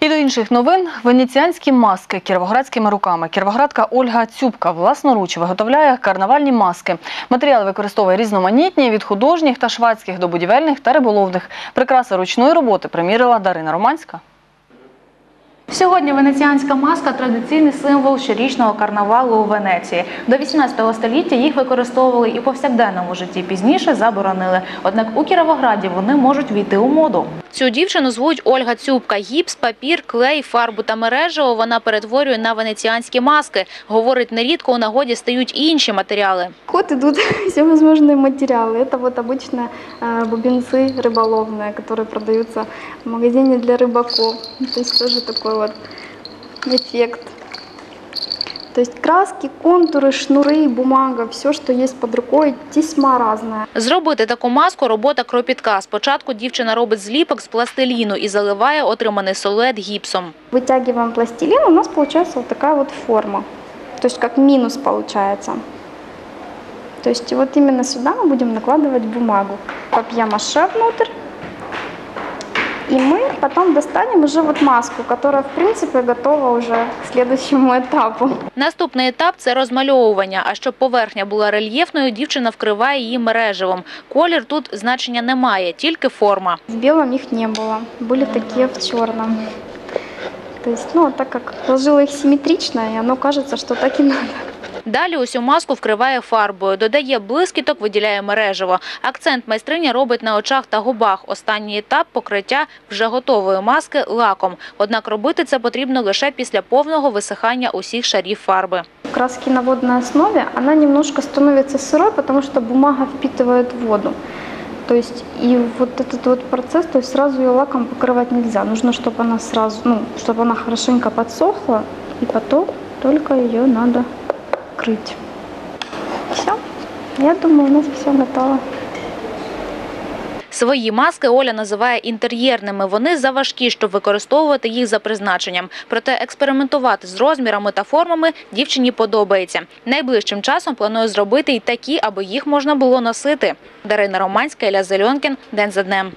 І до інших новин венеціанські маски кіровоградськими руками. Кіровоградка Ольга Цюбка власноруч виготовляє карнавальні маски. Матеріали використовує різноманітні від художніх та швадських до будівельних та риболовних. Прикраси ручної роботи примірила Дарина Романська. Сьогодні венеціанська маска традиційний символ щорічного карнавалу у Венеції. До 18 століття їх використовували і у повсякденному житті. Пізніше заборонили. Однак у Кіровограді вони можуть війти у моду. Цю дівчину звуть Ольга Цюбка. Гіпс, папір, клей, фарбу та мережево вона перетворює на венеціанські маски. Говорить, нерідко у нагоді стають інші матеріали В ход идут всевозможные материалы. Это вот обычно э, бубенцы рыболовные, которые продаются в магазине для рыбаков. То есть тоже такой вот эффект. То есть краски, контуры, шнуры, бумага, все, что есть под рукой, тесьма разная. Зробити таку маску – робота кропітка. Спочатку дівчина робить зліпок з пластиліну і заливає отриманий солет гіпсом. Вытягиваем пластилин, у нас получается вот такая вот форма. То есть как минус получается. То есть вот именно сюда мы будем накладывать бумагу. Папье-маше внутрь. И мы потом достанем уже вот маску, которая в принципе готова уже к следующему этапу. Наступний етап – це розмальовування. А щоб поверхня була рельєфною, дівчина вкриває її мереживом. Колір тут значення не має, тільки форма. В белом их не было, были такие в черном. То есть, ну, так как сложила их симметрично, и оно кажется, что так и надо. Далі усю маску вкриває фарбою, додає блискіток, виділяє мереживо. Акцент майстриня робить на очах та губах. Останній етап – покриття вже готової маски лаком. Однак робити це потрібно лише після повного висихання усіх шарів фарби. Краски на водной основе, она немножко становится сырой, потому что бумага впитывает воду. То есть и вот этот вот процесс, то есть сразу ее лаком покрывать нельзя. Нужно, чтобы она сразу, ну, чтобы она хорошенько подсохла, и потом только ее надо крыть. Все. Я думаю, у нас все готово. Свої маски Оля називає інтер'єрними. Вони заважкі, щоб використовувати їх за призначенням. Проте експериментувати з розмірами та формами дівчині подобається. Найближчим часом планує зробити й такі, аби їх можна було носити. Дарина Романська, Ілля Зельонкін. День за днем.